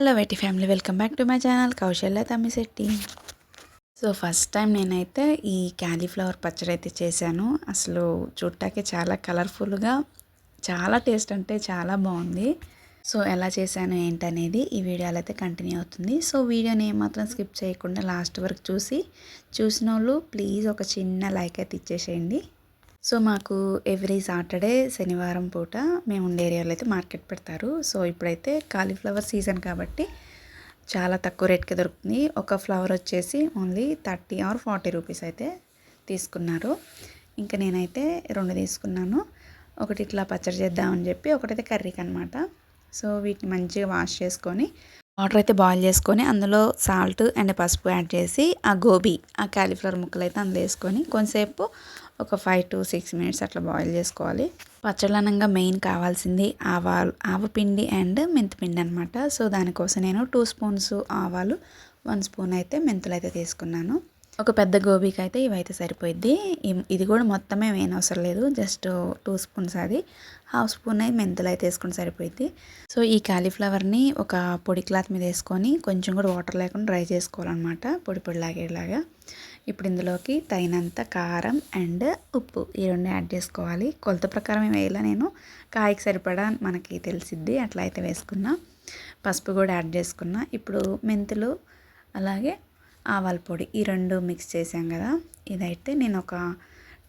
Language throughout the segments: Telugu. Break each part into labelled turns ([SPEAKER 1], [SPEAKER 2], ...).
[SPEAKER 1] Hello వెటి family welcome back to my channel Kaushalya Thammisetti so first time నేనైతే ఈ క్యాలీఫ్లవర్ పచ్చడి అయితే చేశాను. అసలు చూడటానికి చాలా కలర్ఫుల్గా చాలా టేస్ట్ అంటే చాలా బాగుంది. సో ఎలా చేశాను ఏంటనేది ఈ వీడియోలో అయితే కంటిన్యూ అవుతుంది. సో వీడియోని ఏమాత్రం స్కిప్ చేయకుండా లాస్ట్ వరకు చూసి చూసిన వాళ్ళు ప్లీజ్ ఒక చిన్న లైక్ అయితే ఇచ్చేసేయండి. సో మాకు ఎవ్రీ సాటర్డే శనివారం పూట మేము ఉండే ఏరియాలో అయితే మార్కెట్ పెడతారు. సో ఇప్పుడైతే కాలీఫ్లవర్ సీజన్ కాబట్టి చాలా తక్కువ రేట్కి దొరుకుతుంది. ఒక ఫ్లవర్ వచ్చేసి only thirty or forty rupees అయితే తీసుకున్నారు. ఇంకా నేనైతే రెండు తీసుకున్నాను. ఒకటి ఇట్లా పచ్చడి చేద్దామని చెప్పి ఒకటైతే కర్రీకి అనమాట సో వీటిని మంచిగా వాష్ చేసుకొని వాటర్ అయితే బాయిల్ చేసుకొని అందులో సాల్ట్ అండ్ పసుపు యాడ్ చేసి ఆ గోబీ ఆ క్యాలీఫ్లవర్ ముక్కలు అయితే అందులో వేసుకొని కొంతసేపు ఒక ఫైవ్ టు సిక్స్ మినిట్స్ అట్లా బాయిల్ చేసుకోవాలి. పచ్చళ్ళనంగా మెయిన్ కావాల్సింది ఆవాలు ఆవపిండి అండ్ మెంతిపిండి అనమాట సో దానికోసం నేను టూ స్పూన్స్ ఆవాలు వన్ స్పూన్ అయితే మెంతులు అయితే తీసుకున్నాను. ఒక పెద్ద గోబీకి అయితే ఇవైతే సరిపోయిద్ది. ఇది కూడా మొత్తమే ఏం అవసరం లేదు. జస్ట్ టూ స్పూన్స్ అది. హాఫ్ స్పూన్ అయితే మెంతులు అయితే వేసుకుని సరిపోయిద్ది. సో ఈ కాలీఫ్లవర్ని ఒక పొడి క్లాత్ మీద వేసుకొని కొంచెం కూడా వాటర్ లేకుండా డ్రై చేసుకోవాలన్నమాట. పొడి పొడి లాగేలాగా. ఇప్పుడు ఇందులోకి తగినంత కారం అండ్ ఉప్పు ఈ రెండు యాడ్ చేసుకోవాలి. కొలత ప్రకారం ఏం వేయాల నేను? కాయకి సరిపడా మనకి తెలిసిద్ది. అట్లా అయితే వేసుకున్నా. పసుపు కూడా యాడ్ చేసుకున్నా. ఇప్పుడు మెంతులు అలాగే ఆవాల పొడి ఈ రెండు మిక్స్ చేసాం కదా. ఇదైతే నేను ఒక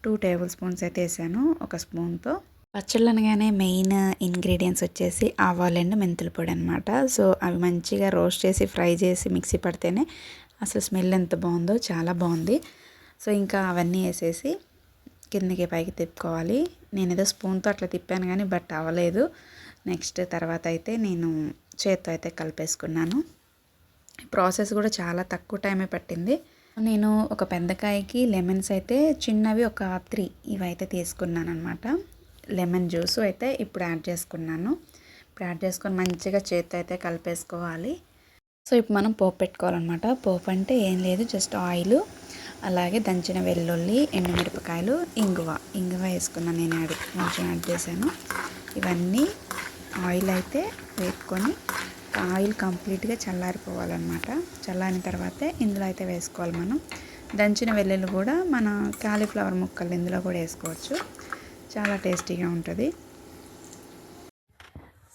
[SPEAKER 1] టూ టేబుల్ స్పూన్స్ అయితే వేసాను ఒక స్పూన్తో. పచ్చళ్ళు అనగానే మెయిన్ ఇంగ్రీడియంట్స్ వచ్చేసి ఆవాలు అండ్ మెంతుల పొడి అనమాట సో అవి మంచిగా రోస్ట్ చేసి ఫ్రై చేసి మిక్సీ పడితేనే అసలు స్మెల్ ఎంత బాగుందో చాలా బాగుంది. సో ఇంకా అవన్నీ వేసేసి కిందకి పైకి తిప్పుకోవాలి. నేను ఏదో స్పూన్తో అట్లా తిప్పాను కానీ బట్ అవ్వలేదు. నెక్స్ట్ తర్వాత అయితే నేను చేత్తో అయితే కలిపేసుకున్నాను. ప్రాసెస్ కూడా చాలా తక్కువ టైమే పట్టింది. నేను ఒక పెద్దకాయకి లెమన్స్ అయితే చిన్నవి ఒక త్రీ ఇవైతే తీసుకున్నాను అనమాట లెమన్ జ్యూస్ అయితే ఇప్పుడు యాడ్ చేసుకున్నాను. ఇప్పుడు యాడ్ చేసుకొని మంచిగా చేతి అయితే కలిపేసుకోవాలి. సో ఇప్పుడు మనం పోపు పెట్టుకోవాలన్నమాట. పోపు అంటే ఏం లేదు జస్ట్ ఆయిల్ అలాగే దంచిన వెల్లుల్లి ఎండుమిరపకాయలు ఇంగువ. ఇంగువ వేసుకున్నాను నేను యాడ్ కొంచెం యాడ్ చేశాను. ఇవన్నీ ఆయిల్ అయితే వేపుకొని ఆయిల్ కంప్లీట్గా చల్లారిపోవాలన్నమాట. చల్లారిన తర్వాతే ఇందులో అయితే వేసుకోవాలి మనం. దంచిన వెల్లుల్లి కూడా మన కాలీఫ్లవర్ ముక్కలు ఇందులో కూడా వేసుకోవచ్చు. చాలా టేస్టీగా ఉంటుంది.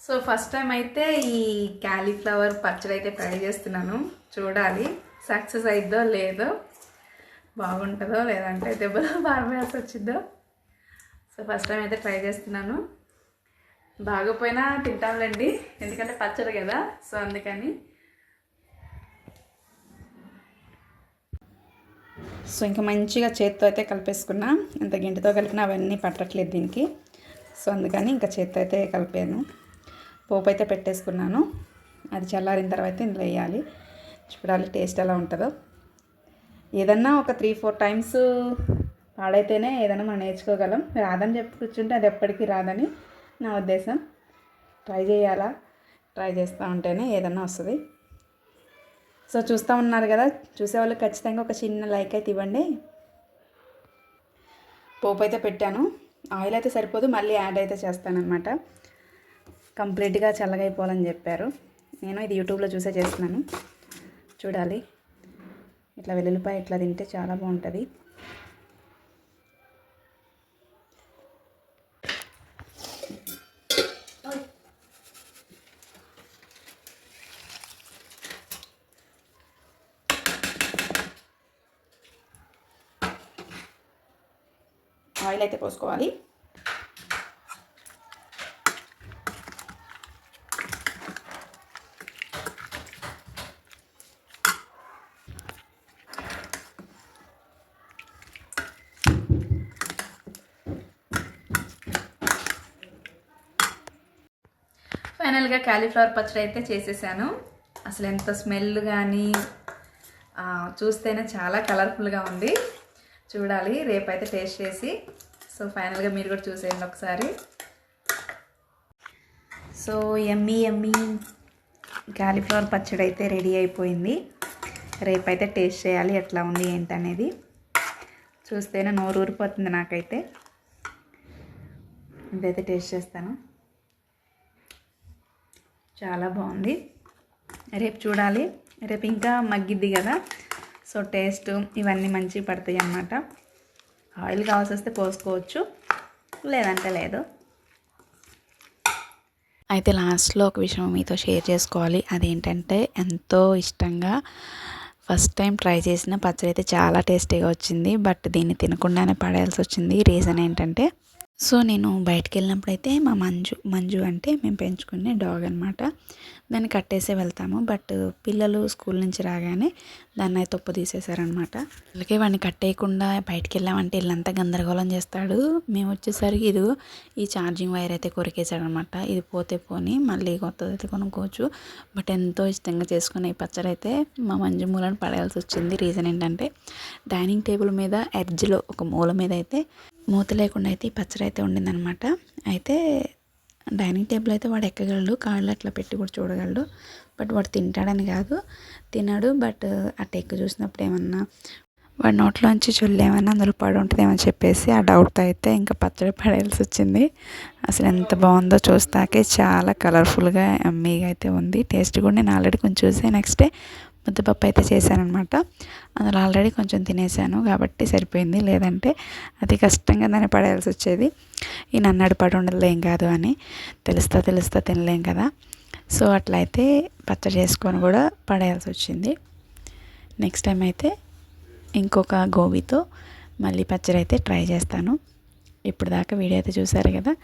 [SPEAKER 1] సో ఫస్ట్ టైం అయితే ఈ క్యాలీఫ్లవర్ పచ్చడి అయితే ట్రై చేస్తున్నాను. చూడాలి సక్సెస్ అయిద్దో లేదో బాగుంటుందో లేదంటే దెబ్బలో బాగా వచ్చిద్దో సో ఫస్ట్ టైం అయితే ట్రై చేస్తున్నాను. బాగోపోయినా తింటాంలేండి. ఎందుకంటే పచ్చడి కదా సో అందుకని. సో ఇంకా మంచిగా చేత్తో అయితే కలిపేసుకున్నా. ఇంత గింటితో కలిపినా అవన్నీ పట్టట్లేదు దీనికి. సో అందుకని ఇంకా చేత్తో అయితే కలిపాను. పోపు అయితే పెట్టేసుకున్నాను. అది చల్లారిన తర్వాత ఇందులో వేయాలి. చూడాలి టేస్ట్ ఎలా ఉంటుందో. ఏదన్నా ఒక త్రీ ఫోర్ టైమ్స్ పాడైతేనే ఏదైనా మనం నేర్చుకోగలం. రాదని చెప్పి కూర్చుంటే అది ఎప్పటికీ రాదని. నా ఉద్దేశం. ట్రై చేయాలా? ట్రై చేస్తూ ఉంటేనే ఏదన్నా వస్తుంది. సో చూస్తూ ఉన్నారు కదా. చూసేవాళ్ళు ఖచ్చితంగా ఒక చిన్న లైక్ అయితే ఇవ్వండి. పోపు అయితే పెట్టాను. ఆయిల్ అయితే సరిపోదు. మళ్ళీ యాడ్ అయితే చేస్తానన్నమాట. కంప్లీట్గా చల్లగైపోవాలని చెప్పారు. నేను ఇది యూట్యూబ్లో చూసే చేస్తున్నాను. చూడాలి. ఇట్లా వెల్లుల్లిపాయ ఇట్లా తింటే చాలా బాగుంటుంది. ఆయిల్ అయితే పోసుకోవాలి ఫైనల్గా క్యాలీఫ్లవర్ పచ్చడి అయితే చేసేసాను. అసలు ఎంత స్మెల్ కానీ చూస్తేనే చాలా కలర్ఫుల్గా ఉంది. చూడాలి. రేపైతే టేస్ట్ చేసి సో ఫైనల్గా మీరు కూడా చూసేయండి ఒకసారి. సో ఎమ్మీ ఎమ్మీ కాలీఫ్లవర్ పచ్చడి అయితే రెడీ అయిపోయింది. రేపైతే టేస్ట్ చేయాలి ఎట్లా ఉంది ఏంటనేది. చూస్తేనే నోరు ఊరిపోతుంది నాకైతే. ఇదైతే టేస్ట్ చేస్తాను. చాలా బాగుంది. రేపు చూడాలి. రేపు ఇంకా మగ్గిద్ది కదా. సో టేస్ట్ ఇవన్నీ మంచిగా పడతాయి అన్నమాట. ఆయిల్ కావాల్సి వస్తే పోసుకోవచ్చు. లేదంటే లేదు. అయితే లాస్ట్లో ఒక విషయం మీతో షేర్ చేసుకోవాలి. అదేంటంటే ఎంతో ఇష్టంగా ఫస్ట్ టైం ట్రై చేసిన పచ్చడి అయితే చాలా టేస్టీగా వచ్చింది. బట్ దీన్ని తినకుండానే పడేయాల్సి వచ్చింది. రీజన్ ఏంటంటే సో నేను బయటకు వెళ్ళినప్పుడు అయితే మా మంజు మంజు అంటే మేము పెంచుకునే డాగ్ అనమాట దాన్ని కట్టేసే వెళ్తాము. బట్ పిల్లలు స్కూల్ నుంచి రాగానే దాన్ని అయితే తప్పు తీసేశారనమాట అలాగే వాడిని కట్టేయకుండా బయటకు వెళ్ళామంటే ఇల్లంతా గందరగోళం చేస్తాడు. మేము వచ్చేసరికి ఇది ఈ ఛార్జింగ్ వైర్ అయితే కొరికేశాడనమాట ఇది పోతే పోని మళ్ళీ కొత్తది అయితే కొనుక్కోవచ్చు. బట్ ఎంతో ఇష్టంగా చేసుకునే ఈ పచ్చడి అయితే మా మంజు మూలను పడేయాల్సి వచ్చింది. రీజన్ ఏంటంటే డైనింగ్ టేబుల్ మీద ఎడ్జ్లో ఒక మూల మీద అయితే మూత లేకుండా అయితే ఈ పచ్చడి అయితే ఉండిందనమాట. అయితే డైనింగ్ టేబుల్ అయితే వాడు ఎక్కగలడు కాళ్ళు అట్లా పెట్టి కూడా చూడగలడు. బట్ వాడు తింటాడని కాదు తినడు. బట్ ఆ ఎక్కు చూసినప్పుడు ఏమన్నా వాడి నోట్లోంచి చొల్లేమన్నా అందులో పడి ఉంటుందేమని చెప్పేసి ఆ డౌట్తో అయితే ఇంకా పచ్చడి పడేయాల్సి వచ్చింది. అసలు ఎంత బాగుందో చూస్తాకే చాలా కలర్ఫుల్గా అమ్మీగా అయితే ఉంది. టేస్ట్ కూడా నేను ఆల్రెడీ కొంచెం చూసాను. నెక్స్ట్ డే ముద్దపప్పు అయితే చేశానమాట అందులో ఆల్రెడీ కొంచెం తినేసాను కాబట్టి సరిపోయింది. లేదంటే అతి కష్టంగా దాన్ని పడేయాల్సి వచ్చేది. ఈ నన్నడు పడి ఉండలేం ఏం కాదు అని తెలుస్తా తెలుస్తా తినలేం కదా. సో అట్లయితే పచ్చడి చేసుకొని కూడా పడేయాల్సి వచ్చింది. నెక్స్ట్ టైం అయితే ఇంకొక గోబీతో మళ్ళీ పచ్చడి అయితే ట్రై చేస్తాను. ఇప్పుడు దాకా వీడియో అయితే చూసారు కదా.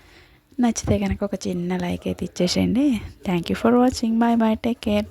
[SPEAKER 1] నచ్చితే కనుక ఒక చిన్న లైక్ అయితే ఇచ్చేసేయండి. Thank you for watching bye bye take care